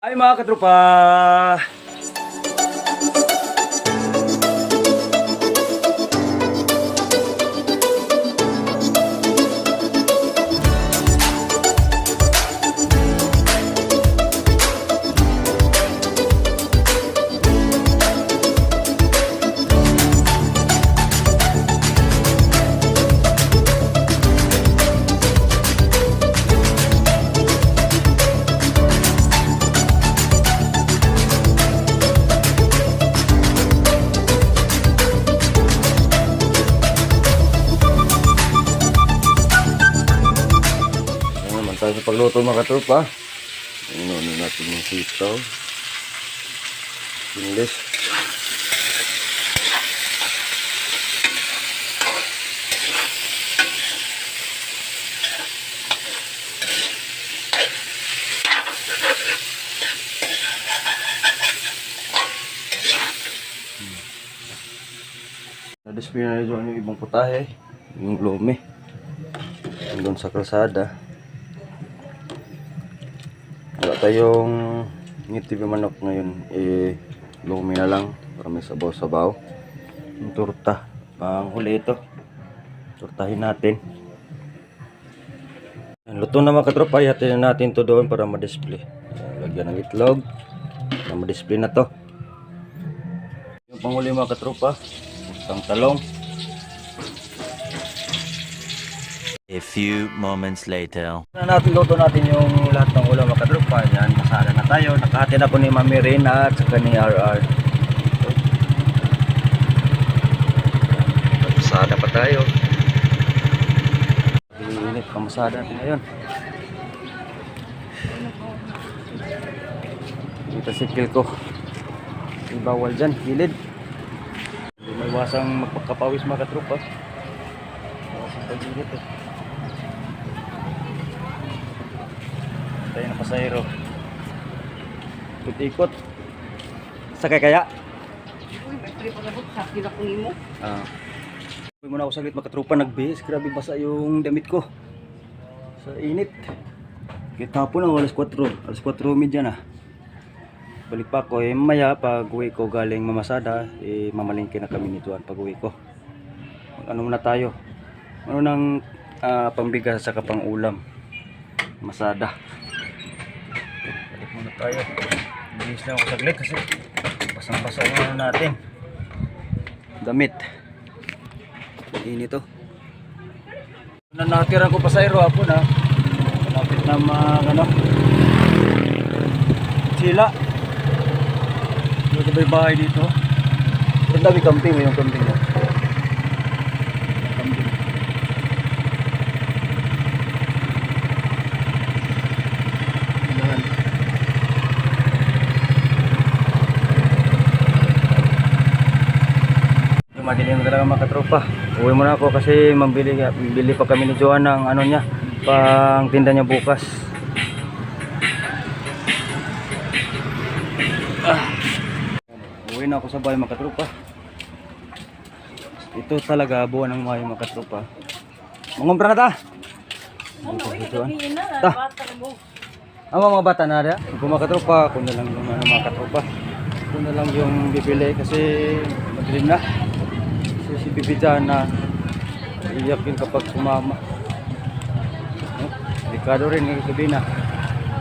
Ay mga katropa! Tayo sa pagluto mga katropa. Ano na natin yung sitaw. English. Na-display na rin yung ibang putahe. Yung lumi. Doon sa kalsada. Ngitib yung manok ngayon. Eh, lumi na lang para may sabaw-sabaw. Yung turta. Pang huli ito. Turtahin natin. Luto na mga katropa. Ihatin na natin to doon para ma-display. Yan, Lagyan ng itlog. Para ma-display na to. Yung panghuli mga katropa. Isang talong. A few moments later. na natin luto natin yung lahat ng ulam mga katropa. Yan, masada na tayo. Nakahati na po ni Mami Reyna at saka ni RR. Masada pa tayo. Init pa masada natin ngayon. Dito si ko. May bawal dyan, gilid. Hindi may wasang magpakapawis mga katropa. Wasang pag-init eh. Tayo na pasahero. Ikot-ikot. Sakay kaya? Uy, may trip na po. Sakit ako. Ah. Uy muna ako saglit makatrupa nagbihis. Grabe basa yung damit ko. Sa init. Kita po ng alas 4. Alas 4 media na. Balik pa ako. Eh, maya pag uwi ko galing mamasada, eh, mamalingki na kami ni Juan pag uwi ko. Ano muna tayo? Ano nang ah, pambigas sa kapang ulam? Masada. Muna tayo. Bihis na ako saglit kasi basang-basa yung ano natin. Damit. Init to. Na natira ko pa sa iro ako na. Malapit na mag ano. Sila. Dito ba yung bahay dito? Ang dami camping yung camping mo. Camping. Yan. Yung madilim talaga mga katropa. Uwi muna ako kasi mambili, bili pa kami ni Joan ng ano niya, pang tinda niya bukas. Ah. Uwi na ako sa bahay mga katropa. Ito talaga buwan ng Mayo mga katropa. Mangumpra na ta! Ano, na. Ta. Bata mo. Ang mga bata na rin. Kung mga katropa, kung na lang yung ano, mga katropa. Kung na lang yung bibili kasi madilim na. Kasi si Bibi na iyak yun kapag sumama. Delikado rin ngayon sabi na.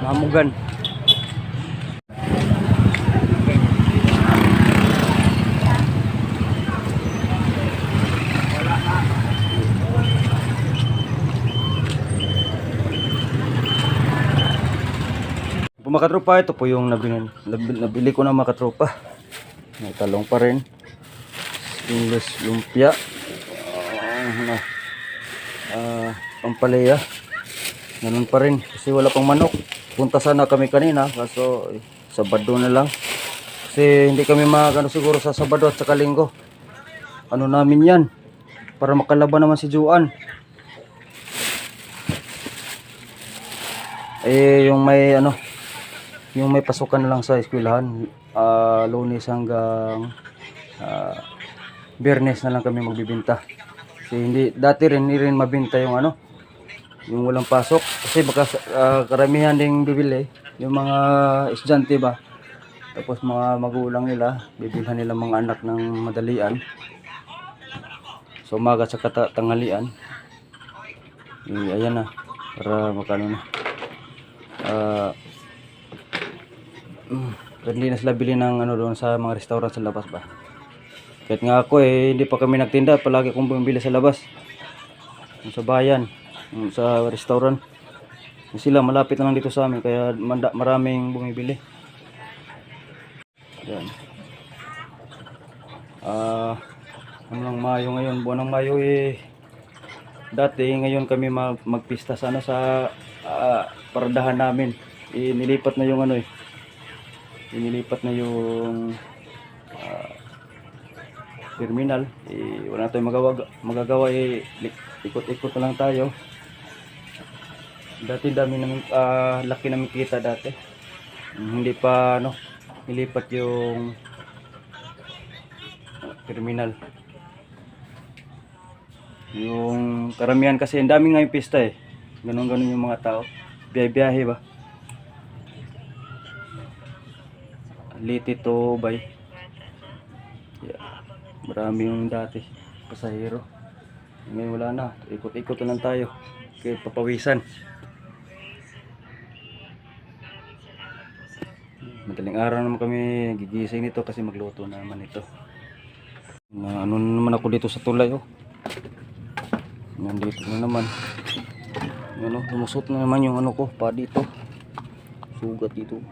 Mamugan. Po mga ito po yung nabili, nabili, ko na mga katropa. May talong pa rin. English lumpia. Ah, ano, ah, pampalaya. Ganun pa rin. Kasi wala pang manok. Punta sana kami kanina. Kaso, eh, Sabado na lang. Kasi hindi kami makakano siguro sa Sabado at saka Linggo. Ano namin yan? Para makalaban naman si Juan. Eh, yung may ano, yung may pasukan lang sa eskwelahan, ah lunes hanggang ah, biyernes na lang kami magbibenta. Kasi hindi, dati rin, hindi rin mabenta yung ano, yung walang pasok. Kasi baka ah, karamihan ding bibili, yung mga estudyante ba? Tapos mga magulang nila bibilhan nila mga anak ng madalian. So umaga sa tanghalian eh, ayan na para makano na. Ah mm, pwede na sila bili ng ano doon sa mga restaurant sa labas ba kahit nga ako eh hindi pa kami nagtinda palagi akong bumibili sa labas. Sa bayan yung sa restaurant. Sila malapit na lang dito sa amin kaya maraming bumibili. Yan. Ah ano lang Mayo ngayon? Buwan ng Mayo eh. Dati ngayon kami mag magpista sana sa ah, paradahan namin. Eh, nilipat na yung ano eh. Inilipat na yung terminal. Eh, wala tayong magawa, magagawa eh, ikot-ikot na lang tayo. Dati dami namin ah, laki namin kita dati. Hindi pa ano nilipat yung terminal. Yung karamihan kasi ang dami nga yung pista eh. Ganun ganun yung mga tao. Biyahe-biyahe ba? Liti to bay. Marami yung dati pasahero. Ngayon wala na ikot-ikot na lang tayo kaya papawisan. Madaling araw naman kami gigising nito kasi magluto na naman ito. Na ano na naman ako dito sa tulay oh. Nandito na naman. Ano lumusot na naman yung ano ko pa dito sugat dito.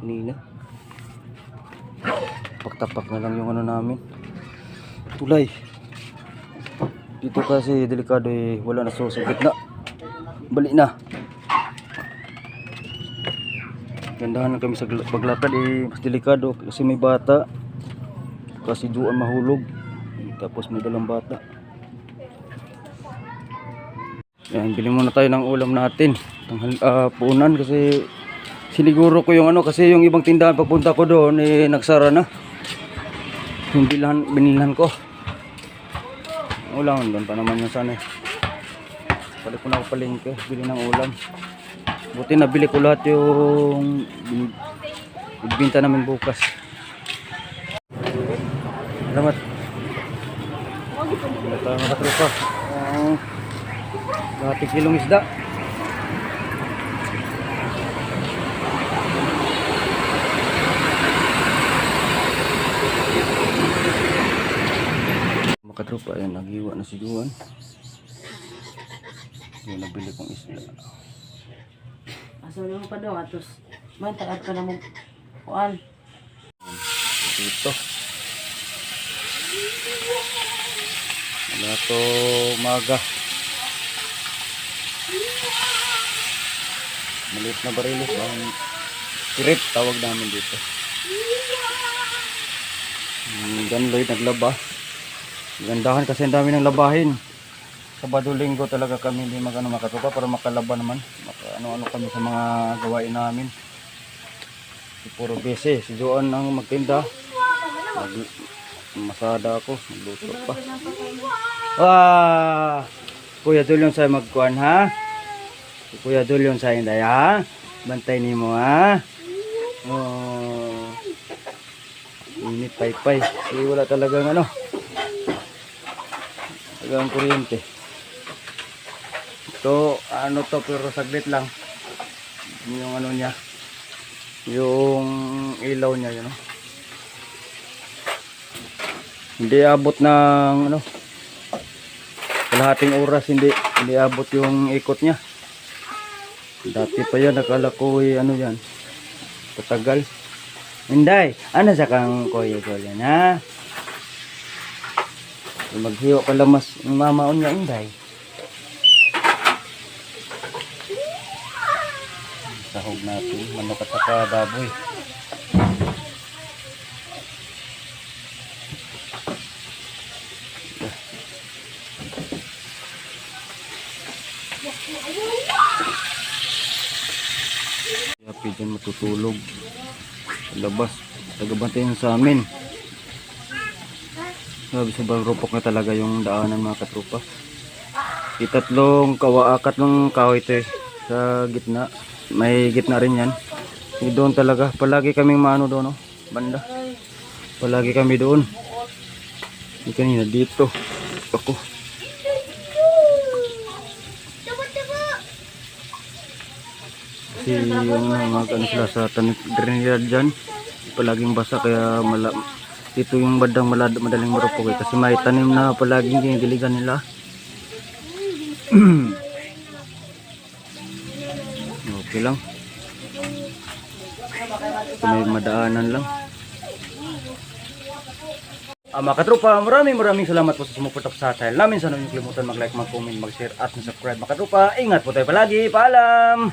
Kanina. Tapak-tapak na lang yung ano namin tulay. Dito kasi delikado eh wala na susugit na balik na. Gandahan na kami sa gla- paglakad eh mas delikado kasi may bata. Kasi duan mahulog. Tapos may dalang bata. Yan bili muna tayo ng ulam natin. Tanghal ah, punan kasi siniguro ko yung ano kasi yung ibang tindahan pagpunta ko doon eh nagsara na. Yung bilhan, binilhan ko ulam. Doon pa naman yung sana eh. balik ko na ako palengke. Bili ng ulam. Buti nabili ko lahat yung bin- ibinta namin bukas. Salamat. Wala tayo makatropa uh, lahat kilong isda makatropa ayan nagiwa na si Juan yung nabili kong isda Aso naman pa daw, atos. Man, takad ka na mo. Kuan. dito wala to maga maliit na barilis ang sirip tawag namin dito hmm, dyan Lloyd naglaba gandahan kasi ang dami ng labahin. Sabado linggo talaga kami hindi magano makatupa para makalaba naman. Maka ano ano kami sa mga gawain namin. Si puro busy. Si Joan ang magtinda. Mag, masada ako. Magluto pa. Ah! Kuya Dulyon sa magkuan ha? Si Kuya Dulyon sa inday ha? Bantay nimo ha? Oh. Init paypay. Kasi wala talagang ano talagang kuryente. Ito ano to pero saglit lang. Yung ano niya. Yung ilaw niya yun no? hindi abot ng ano kalahating oras hindi. Hindi abot yung ikot niya. Dati pa yan nakala ko eh, ano yan. Tatagal. Inday, ano sa kang kuya ko yan ha? Maghiyo ka lang mas mamaon nga Inday. Sahog natin, manok at saka baboy. Happy dyan matutulog labas. Tagabantayan sa amin. Sabi sa rupok na talaga yung daanan mga katrupa. Itatlong kawa, katlong kahoy ito eh, sa gitna. may gitna rin yan. Yung doon talaga, palagi kaming maano doon, no? Banda. Palagi kami doon. Yung kanina dito. Ako. Kasi yung mga ano sila sa tanit dyan, palaging basa kaya mala, dito yung bandang malad, madaling marupok eh. Kasi may tanim na palaging dinidiligan nila. okay lang. Ito may madaanan lang. Ah, mga katropa, maraming maraming salamat po sa sumuporta po sa channel namin. Sana nyo kalimutan mag-like, mag-comment, mag-share at mag-subscribe. Mga katropa, ingat po tayo palagi. Paalam!